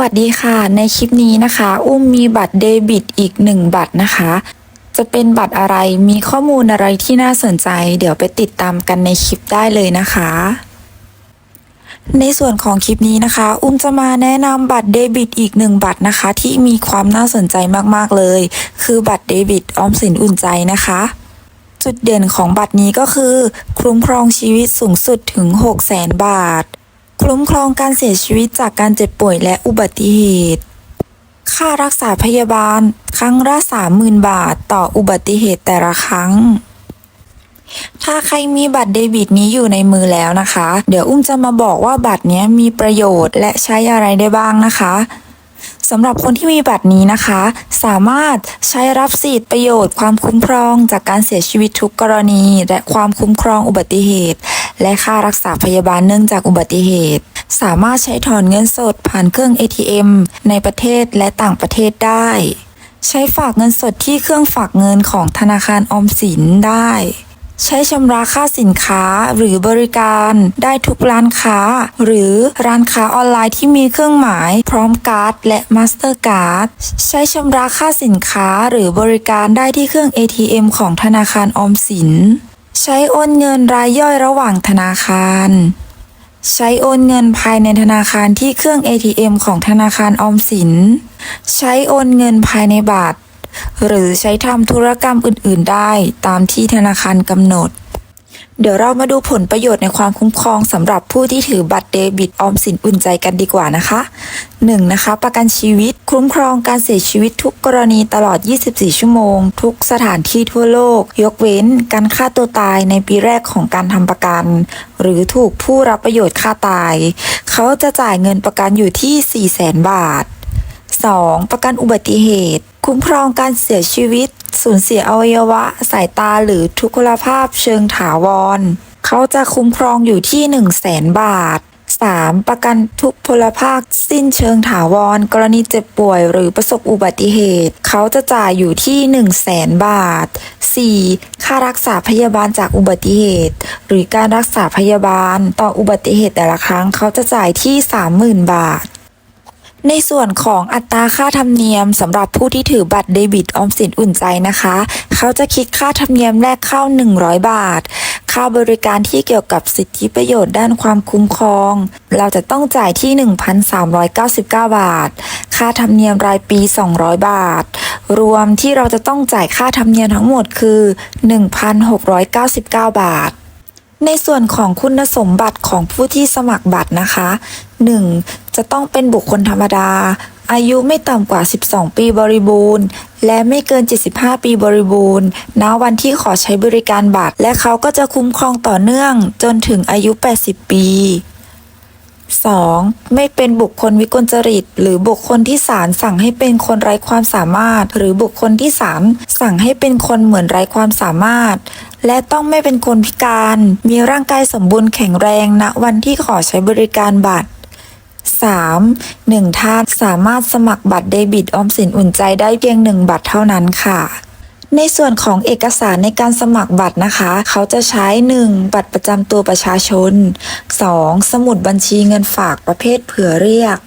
วัสดีค่ะ ในคลิปนี้นะคะ อุ้มมีบัตรเดบิตอีกหนึ่งบัตรนะคะ จะเป็นบัตรอะไรมีข้อมูลอะไรที่น่าสนใจ เดี๋ยวไปติดตามกันในคลิปได้เลยนะคะ ในส่วนของคลิปนี้นะคะ อุ้มจะมาแนะนำบัตรเดบิตอีกหนึ่งบัตรนะคะ ที่มีความน่าสนใจมากๆเลย คือบัตรเดบิตออมสินอุ่นใจนะคะจุดเด่นของบัตรนี้ก็คือ คุ้มครองชีวิตสูงสุดถึง 6 0 0 0 0 0 บาท คุ้มครองการเสียชีวิตจากการเจ็บป่วยและอุบัติเหตุ ค่ารักษาพยาบาล ครั้งละ30,000บาทต่ออุบัติเหตุแต่ละครั้ง ถ้าใครมีบัตรเดบิตนี้อยู่ในมือแล้วนะคะ เดี๋ยวอุ้มจะมาบอกว่าบัตรนี้มีประโยชน์และใช้อะไรได้บ้างนะคะสำหรับคนที่มีบัตรนี้นะคะ สามารถใช้รับสิทธิประโยชน์ความคุ้มครองจากการเสียชีวิตทุกกรณี และความคุ้มครองอุบัติเหตุ และค่ารักษาพยาบาลเนื่องจากอุบัติเหตุ สามารถใช้ถอนเงินสดผ่านเครื่อง ATM ในประเทศและต่างประเทศได้ ใช้ฝากเงินสดที่เครื่องฝากเงินของธนาคารออมสินได้ ใช้ชำระค่าสินค้าหรือบริการได้ทุกร้านค้า หรือร้านค้าออนไลน์ที่มีเครื่องหมายพร้อมการ์ดและมาสเตอร์การ์ดใช้ชำระค่าสินค้าหรือบริการได้ที่เครื่อง ATM ของธนาคารออมสิน ใช้โอนเงินรายย่อยระหว่างธนาคาร ใช้โอนเงินภายในธนาคารที่เครื่อง ATM ของธนาคารออมสิน ใช้โอนเงินภายในบัตร หรือใช้ทำธุรกรรมอื่น ๆ ได้ตามที่ธนาคารกำหนด เดี๋ยวเรามาดูผลประโยชน์ในความคุ้มครองสำหรับผู้ที่ถือบัตรเดบิตออมสินอุ่นใจกันดีกว่านะคะ 1. นะคะ ประกันชีวิตคุ้มครองการเสียชีวิตทุกกรณีตลอด 24 ชั่วโมง ทุกสถานที่ทั่วโลก ยกเว้นการฆ่าตัวตายในปีแรกของการทำประกัน หรือถูกผู้รับประโยชน์ฆ่าตาย เขาจะจ่ายเงินประกันอยู่ที่ 400,000 บาท 2. ประกันอุบัติเหตุ คุ้มครองการเสียชีวิต สูญเสียอวัยวะ สายตาหรือทุกขลภาพเชิงถาวร เขาจะคุ้มครองอยู่ที่ 1 0 0 0 0แสนบาท 3. ประกันทุกพลภาพสิ้นเชิงถาวร กรณีเจ็บป่วยหรือประสบอุบัติเหตุ เขาจะจ่ายอยู่ที่ 1 0 0 0 0แสนบาท 4. ค่ารักษาพยาบาลจากอุบัติเหตุ หรือการรักษาพยาบาลต่ออุบัติเหตุแต่ละครั้ง เขาจะจ่ายที่ 30,000 บาท ในส่วนของอัตราค่าธรรมเนียมสำหรับผู้ที่ถือบัตรเดบิตออมสินอุ่นใจนะคะ เขาจะคิดค่าธรรมเนียมแรกเข้า 100 บาท ค่าบริการที่เกี่ยวกับสิทธิประโยชน์ด้านความคุ้มครอง เราจะต้องจ่ายที่ 1,399 บาท ค่าธรรมเนียมรายปี 200 บาท รวมที่เราจะต้องจ่ายค่าธรรมเนียมทั้งหมดคือ 1,699 บาท ในส่วนของคุณสมบัติของผู้ที่สมัครบัตรนะคะ 1. จะต้องเป็นบุคคลธรรมดา อายุไม่ต่ำกว่า 12 ปีบริบูรณ์ และไม่เกิน 75 ปีบริบูรณ์ ณ วันที่ขอใช้บริการบัตร และเขาก็จะคุ้มครองต่อเนื่องจนถึงอายุ 80 ปี 2. ไม่เป็นบุคคลวิกลจริต หรือบุคคลที่ศาลสั่งให้เป็นคนไร้ความสามารถ หรือบุคคลที่ศาลสั่งให้เป็นคนเหมือนไร้ความสามารถ และต้องไม่เป็นคนพิการ มีร่างกายสมบูรณ์แข็งแรงณวันที่ขอใช้บริการบัตร 3. หนึ่งท่านสามารถสมัครบัตรเดบิตออมสินอุ่นใจได้เพียงหนึ่งบัตรเท่านั้นค่ะ ในส่วนของเอกสารในการสมัครบัตรนะคะ เขาจะใช้ 1. บัตรประจำตัวประชาชน 2. สมุดบัญชีเงินฝากประเภทเผื่อเรียก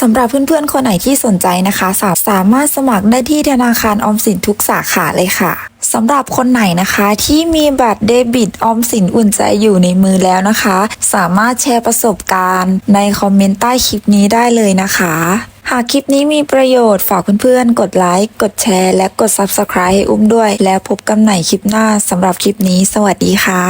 สำหรับเพื่อนๆ คนไหนที่สนใจนะคะ สาสามารถสมัครได้ที่ธนาคารออมสินทุกสาขาเลยค่ะ สำหรับคนไหนนะคะที่มีบัตรเดบิตออมสินอุ่นใจอยู่ในมือแล้วนะคะ สามารถแชร์ประสบการณ์ในคอมเมนต์ใต้คลิปนี้ได้เลยนะคะ หากคลิปนี้มีประโยชน์ฝากเพื่อนๆ กดไลค์ กดแชร์ และกด Subscribe ให้อุ้มด้วย แล้วพบกันใหม่คลิปหน้าสำหรับคลิปนี้ สวัสดีค่ะ